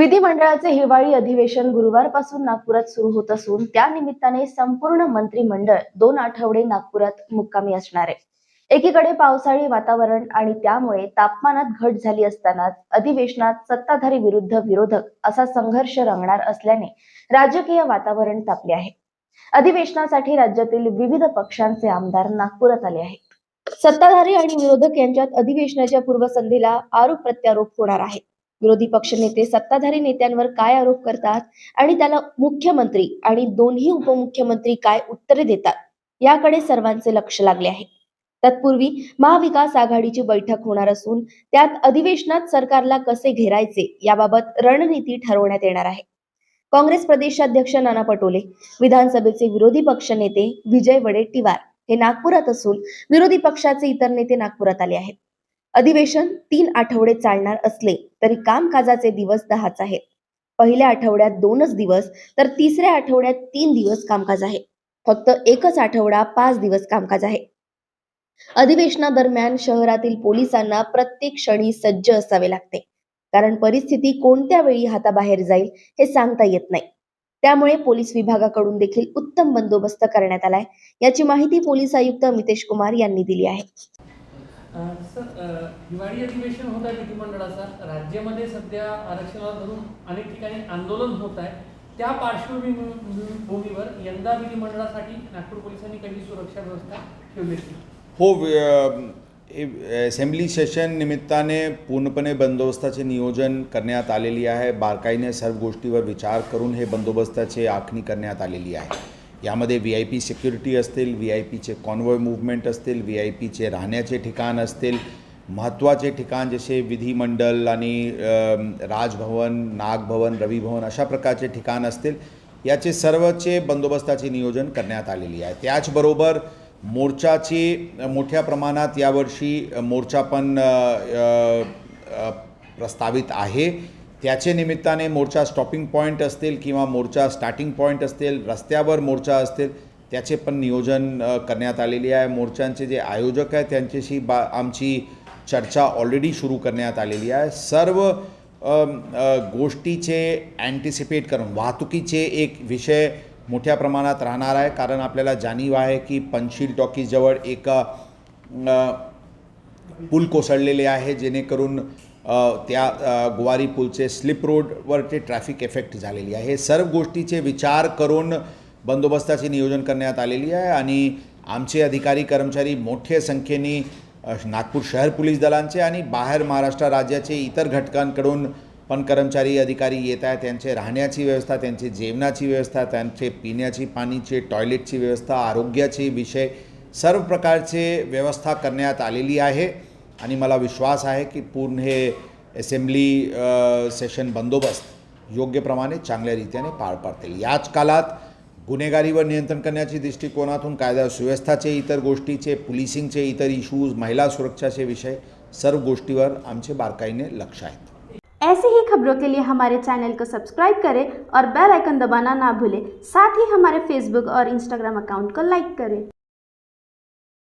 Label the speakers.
Speaker 1: विधिमंडळाचे हिवाळी अधिवेशन गुरुवारपासून नागपुरात सुरू होत असून त्यानिमित्ताने संपूर्ण मंत्रिमंडळ दोन आठवडे नागपुरात मुक्कामी असणार आहे. एकीकडे पावसाळी वातावरण आणि त्यामुळे तापमानात घट झाली असतानाच अधिवेशनात सत्ताधारी विरुद्ध विरोधक असा संघर्ष रंगणार असल्याने राजकीय वातावरण तापले आहे. अधिवेशनासाठी राज्यातील विविध पक्षांचे आमदार नागपुरात आले आहेत. सत्ताधारी आणि विरोधक यांच्यात अधिवेशनाच्या पूर्वसंध्येला आरोप प्रत्यारोप होणार आहे. विरोधी पक्षनेते सत्ताधारी नेत्यांवर काय आरोप करतात आणि त्याला मुख्यमंत्री आणि दोन्ही उपमुख्यमंत्री काय उत्तरे देतात याकडे सर्वांचे लक्ष लागले आहे. तत्पूर्वी महाविकास आघाडीची बैठक होणार असून त्यात अधिवेशनात सरकारला कसे घेरायचे याबाबत रणनीती ठरवण्यात येणार आहे. काँग्रेस प्रदेशाध्यक्ष नाना पटोले विधानसभेचे विरोधी पक्षनेते विजय वडेट्टीवार हे नागपुरात असून विरोधी पक्षाचे इतर नेते नागपुरात आले आहेत. अधिवेशन तीन आठवडे चालणार असले तरी कामकाजाचे दिवस दहाच आहेत. पहिल्या आठवड्यात दोनच दिवस तर तिसऱ्या आठवड्यात तीन दिवस कामकाज आहे. फक्त एकच आठवडा पाच दिवस कामकाज आहे. अधिवेशनादरम्यान शहरातील पोलिसांना प्रत्येक क्षणी सज्ज असावे लागते. कारण परिस्थिती कोणत्या वेळी हाताबाहेर जाईल हे सांगता येत नाही. त्यामुळे पोलीस विभागाकडून देखील उत्तम बंदोबस्त करण्यात आलाय याची माहिती पोलीस आयुक्त मितेश कुमार यांनी दिली आहे.
Speaker 2: सर हिवाळी अधिवेशन होत आहे विधिमंडळाचा. राज्यामध्ये सध्या आरक्षणाला धरून अनेक ठिकाणी आंदोलन होत आहे. त्या पार्श्वभूमीवर यंदा विधिमंडळासाठी नागपूर पोलिसांनी काही सुरक्षा व्यवस्था ठेवली
Speaker 3: हो असेंब्ली सेशन निमित्ताने पूर्णपणे बंदोबस्ताचे नियोजन करण्यात आलेली आहे. बारकाईने सर्व गोष्टीवर विचार करून हे बंदोबस्ताची आखणी करण्यात आलेली आहे. यामध्ये व्ही आय पी सिक्युरिटी असतील व्ही आय पीचे कॉन्वॉय मूवमेंट असतील व्ही आय पीचे राहण्याचे ठिकाण असतील महत्त्वाचे ठिकाण जसे विधिमंडल आणि राजभवन नागभवन रविभवन अशा प्रकारचे ठिकाण असतील याचे सर्वचे बंदोबस्ताचे नियोजन करण्यात आलेली आहे. त्याचबरोबर मोर्चाची मोठ्या प्रमाणात यावर्षी मोर्चा पण प्रस्तावित आहे. त्याचे निमित्ताने मोर्चा स्टॉपिंग पॉईंट असतील किंवा मोर्चा स्टार्टिंग पॉईंट असतील रस्त्यावर मोर्चा असतील त्याचे पण नियोजन करण्यात आलेली आहे. मोर्चांचे जे आयोजक आहे त्यांच्याशी बा आमची चर्चा ऑलरेडी सुरू करण्यात आलेली आहे. सर्व गोष्टीचे अँटिसिपेट करून वाहतुकीचे एक विषय मोठ्या प्रमाणात राहणार आहे. कारण आपल्याला जाणीव आहे की पंचशील टॉकीजवळ एक पूल कोसळलेले आहे जेणेकरून त्या गुवारी पूलचे स्लिप रोडवरचे ट्रॅफिक इफेक्ट झालेली आहे. हे सर्व गोष्टीचे विचार करून बंदोबस्ताचे नियोजन करण्यात आलेली आहे आणि आमचे अधिकारी कर्मचारी मोठ्या संख्येने नागपूर शहर पोलीस दलांचे आणि बाहेर महाराष्ट्र राज्याचे इतर घटकांकडून पण कर्मचारी अधिकारी येत आहेत. त्यांचे राहण्याची व्यवस्था त्यांचे जेवणाची व्यवस्था त्यांचे पिण्याची पाणीचे टॉयलेटची व्यवस्था आरोग्याचे विषय सर्व प्रकारचे व्यवस्था करण्यात आलेली आहे. आणि मला विश्वास आहे की पूर्ण हे असेंब्ली सेशन बंदोबस्त योग्यप्रमाणे चांगल्या रीतीने पार पाडतील. याच काळात गुन्हेगारीवर नियंत्रण करण्याची दृष्टिकोनातून कायदा सुव्यवस्थाचे इतर गोष्टीचे पोलिसिंगचे इतर इश्यूज महिला सुरक्षाचे विषय सर्व गोष्टीवर आमचे बारकाईने लक्ष आहेत.
Speaker 4: ऐसे ही खबरों के लिए हमारे चैनल को सब्सक्राइब करें और बेल आइकन दबाना ना भूलें। साथ ही हमारे फेसबुक और इंस्टाग्राम अकाउंट को लाइक करें।